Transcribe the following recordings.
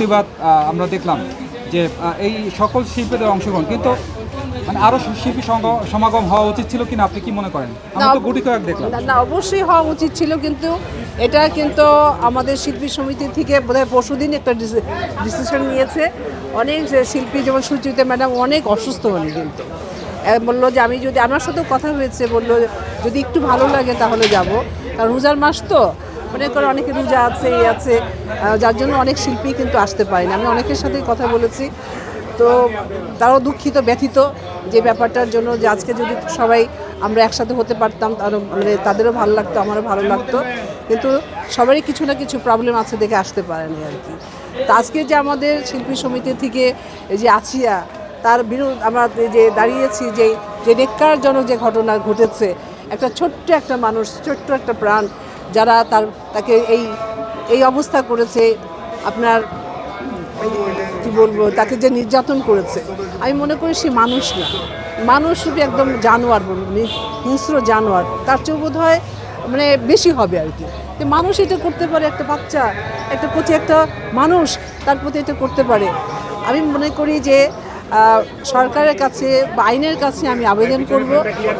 প্রতিবাদ আমরা দেখলাম যে এই সকল শিল্পীদের অংশগ্রহণ। কিন্তু মানে আরও শিল্পী সমাগম হওয়া উচিত ছিল কিনা আপনি কি মনে করেন? আমরা তো গুটি কয়েক দেখলাম। না অবশ্যই হওয়া উচিত ছিল কিন্তু এটা কিন্তু আমাদের শিল্পী সমিতি থেকে বোধহয় পরশুদিন একটা ডিসিশন নিয়েছে। অনেক শিল্পী যেমন সুচিতা ম্যাডাম অনেক অসুস্থ হলেন কিন্তু। বলল যে আমি যদি আমার সাথেও কথা হয়েছে বলল যদি একটু ভালো লাগে তাহলে যাব। কারণ রোজার মাস তো মনে করো অনেকে রোজা আছে এই আছে যার জন্য অনেক শিল্পী কিন্তু আসতে পারেনি। আমি অনেকের সাথেই কথা বলেছি। তো তারাও দুঃখিত, ব্যথিত যে ব্যাপারটার জন্য যে আজকে যদি সবাই আমরা একসাথে হতে পারতাম, তারও মানে তাদেরও ভালো লাগতো, আমারও ভালো লাগতো। কিন্তু সবারই কিছু না কিছু প্রবলেম আছে দেখে আসতে পারেনি আর কি। তো আজকে যে আমাদের শিল্পী সমিতি থেকে যে আছিয়া, তার বিরুদ্ধ আমরা যে দাঁড়িয়েছি, যে যে নেককারজনক যে ঘটনা ঘটেছে, একটা ছোট্ট একটা মানুষ, ছোট্ট একটা প্রাণ যারা তার তাকে এই এই অবস্থা করেছে আপনার কি বলব তাকে যে নির্যাতন করেছে আমি মনে করি সে মানুষ না। মানুষ শুধু একদম জানোয়ার বলব, হিংস্র জানোয়ার তার চেয়েও বোধ হয় মানে বেশি হবে আর কি। মানুষ এটা করতে পারে একটা বাচ্চা একটা প্রতি একটা মানুষ তার প্রতি এটা করতে পারে। আমি মনে করি যে সরকারের কাছে বা আইনের কাছে আমি আবেদন করব।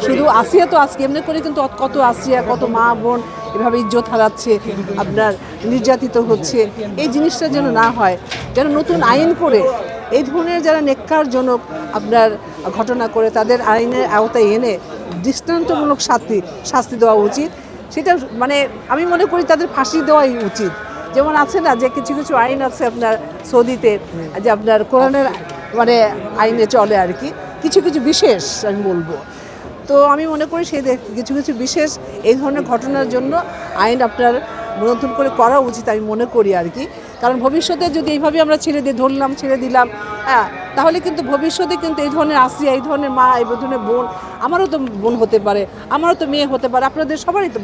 শুধু আসিয়া তো আজকে এমনি করে কিন্তু কত আসিয়া কত মা বোন এভাবে ইজ্জত হারাচ্ছে, আপনার নির্যাতিত হচ্ছে, এই জিনিসটা যেন না হয়, যেন নতুন আইন করে এই ধরনের যারা নেককারজনক আপনার ঘটনা করে তাদের আইনের আওতায় এনে দৃষ্টান্তমূলক শাস্তি শাস্তি দেওয়া উচিত। সেটা মানে আমি মনে করি তাদের ফাঁসি দেওয়াই উচিত। যেমন আছে না যে কিছু কিছু আইন আছে আপনার সৌদিতে, যে আপনার কোরআনের মানে আইনে চলে আর কি। কিছু কিছু বিশেষ আমি বলব। তো আমি মনে করি সেই কিছু কিছু বিশেষ এই ধরনের ঘটনার জন্য আইন আপনার নতুন করে করা উচিত আমি মনে করি আর কি। কারণ ভবিষ্যতে যদি এইভাবে আমরা ছেড়ে দিয়ে ধরলাম, ছেড়ে দিলাম হ্যাঁ তাহলে কিন্তু ভবিষ্যতে কিন্তু এই ধরনের আসিয়া এই ধরনের মা, এই ধরনের বোন, আমারও তো বোন হতে পারে, আমারও তো মেয়ে হতে পারে, আপনাদের সবারই তো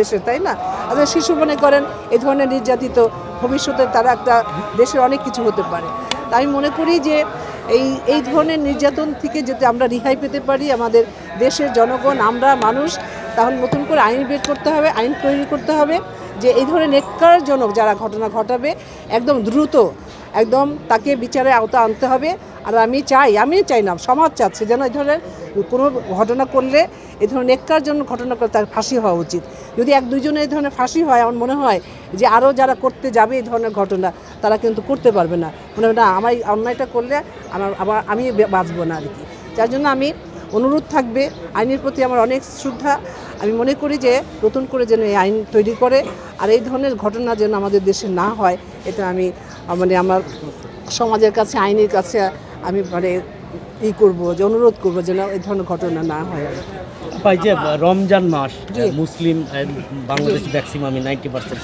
দেশের, তাই না? আচ্ছা শিশু মনে করেন এই ধরনের নির্যাতিত ভবিষ্যতে তারা একটা দেশের অনেক কিছু হতে পারে। তাই মনে করি যে এই এই ধরনের নির্যাতন থেকে যদি আমরা রেহাই পেতে পারি আমাদের দেশের জনগণ, আমরা মানুষ, তাহলে নতুন করে আইন বের করতে হবে, আইন তৈরি করতে হবে যে এই ধরনের নেককারজনক যারা ঘটনা ঘটাবে, একদম দ্রুত, একদম তাকে বিচারে আওতা আনতে হবে। আর আমি চাই আমি চাই না, সমাজ চাচ্ছে যেন এই ধরনের কোনো ঘটনা করলে এই ধরনের নেককার জন্য ঘটনা করে তার ফাঁসি হওয়া উচিত। যদি এক দুজনে এই ধরনের ফাঁসি হয়, আমার মনে হয় যে আরও যারা করতে যাবে এই ধরনের ঘটনা তারা কিন্তু করতে পারবে না। মনে হয় না আমার এই অন্যায়টা করলে আমার আবার আমি বাঁচবো না আর কি যার জন্য আমি অনুরোধ থাকবে আইনের প্রতি আমার অনেক শ্রদ্ধা। আমি মনে করি যে নতুন করে যেন এই আইন তৈরি করে আর এই ধরনের ঘটনা যেন আমাদের দেশে না হয় এটা আমি মানে আমার সমাজের কাছে আইনের কাছে আমি মানে ই করব যে অনুরোধ করব যেন এই ধরনের ঘটনা না হয় আর কি যে রমজান মাস মুসলিম বাংলাদেশ ম্যাক্সিমামই নাইনটি পার্সেন্ট